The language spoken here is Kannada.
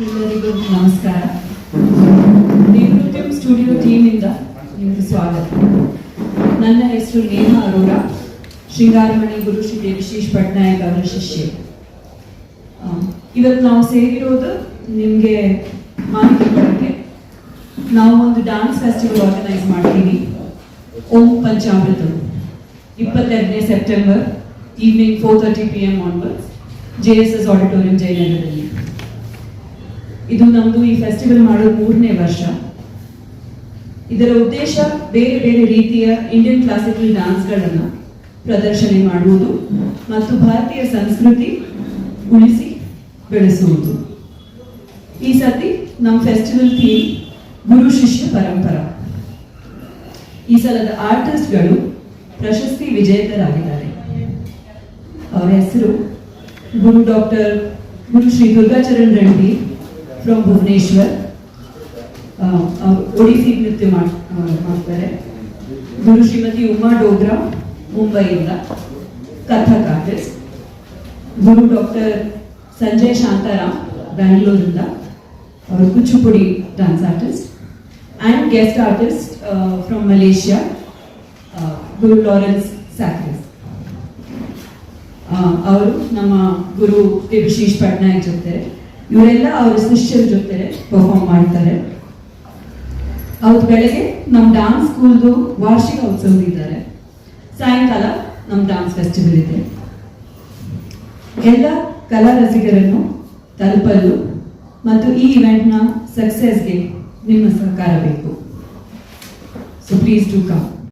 ಎಲ್ಲರಿಗೂ ನಮಸ್ಕಾರ. ನಿವೃತ್ತಿ ಸ್ಟುಡಿಯೋ ಟೀಮಿಂದ ನಿಮಗೆ ಸ್ವಾಗತ. ನನ್ನ ಹೆಸರು ನೇಹಾ ಅರೋರಾ. ಶೃಂಗಾರಮಣಿ ಗುರು ಶ್ರೀ ದೇವಶೀಶ್ ಪಟ್ನಾಯಕ್ ಅವರ ಶಿಷ್ಯೆ. ಇವತ್ತು ನಾವು ಸೇರಿರೋದು ನಿಮಗೆ ಮಾಹಿತಿ ಕೊಡೋಕ್ಕೆ. ನಾವು ಒಂದು ಡ್ಯಾನ್ಸ್ ಫೆಸ್ಟಿವಲ್ ಆರ್ಗನೈಸ್ ಮಾಡ್ತೀವಿ. ಓಂ ಪಂಚಾಮೃತ. ಇಪ್ಪತ್ತೆರಡನೇ September evening four thirty P M onwards J S S auditorium ಜಯನಗರದಲ್ಲಿ ಇದು ನಮ್ದು ಈ ಫೆಸ್ಟಿವಲ್ ಮಾಡೋ ಮೂರನೇ ವರ್ಷ. ಇದರ ಉದ್ದೇಶ ಬೇರೆ ಬೇರೆ ರೀತಿಯ ಇಂಡಿಯನ್ ಕ್ಲಾಸಿಕಲ್ ಡ್ಯಾನ್ಸ್ಗಳನ್ನು ಪ್ರದರ್ಶನ ಮಾಡುವುದು ಮತ್ತು ಭಾರತೀಯ ಸಂಸ್ಕೃತಿ ಉಳಿಸಿ ಬೆಳೆಸುವುದು. ಈ ಸತಿ ನಮ್ಮ ಫೆಸ್ಟಿವಲ್ ಥೀಮ್ ಗುರು ಶಿಷ್ಯ ಪರಂಪರ. ಈ ಸಲದ ಆರ್ಟಿಸ್ಟ್ಗಳು ಪ್ರಶಸ್ತಿ ವಿಜೇತರಾಗಿದ್ದಾರೆ. ಅವರ ಹೆಸರು ಗುರು doctor Guru Shri Durgacharan Reddy. From Bhubaneswar Odissi ನೃತ್ಯ ಮಾಡ್ತಾರೆ. ಗುರು ಶ್ರೀಮತಿ ಉಮಾ ಡೋಗ್ರಾ, ಮುಂಬೈಯಿಂದ ಕಥಕ್ ಆರ್ಟಿಸ್ಟ್ ಗುರು ಡಾಕ್ಟರ್ ಸಂಜಯ್ ಶಾಂತಾರಾಮ್, ಬ್ಯಾಂಗ್ಳೂರಿಂದ. ಅವರು Kuchipudi dance artist and guest artist from Malaysia Guru Lawrence Sackris ಅವರು ನಮ್ಮ ಗುರು ದೇವಶೀಶ್ ಪಟ್ನಾಯಕ್ ಜೊತೆ ಇವರೆಲ್ಲ ಅವರ ಶಿಷ್ಯರ ಜೊತೆ ಪರ್ಫಾರ್ಮ್ ಮಾಡ್ತಾರೆ. ಅವತ್ತು ಬೆಳಗ್ಗೆ ನಮ್ಮ ಡಾನ್ಸ್ ಸ್ಕೂಲ್ದು ವಾರ್ಷಿಕ ಉತ್ಸವ ಇದ್ದಾರೆ ಸಾಯಂಕಾಲ ನಮ್ಮ ಡಾನ್ಸ್ ಫೆಸ್ಟಿವಲ್ ಇದೆ. ಎಲ್ಲ ಕಲಾ ರಸಿಕರನ್ನು ತಲುಪಲು ಮತ್ತು ಈ ಇವೆಂಟ್ನ ಸಕ್ಸಸ್ಗೆ ನಿಮ್ಮ ಸಹಕಾರ ಬೇಕು. So please to come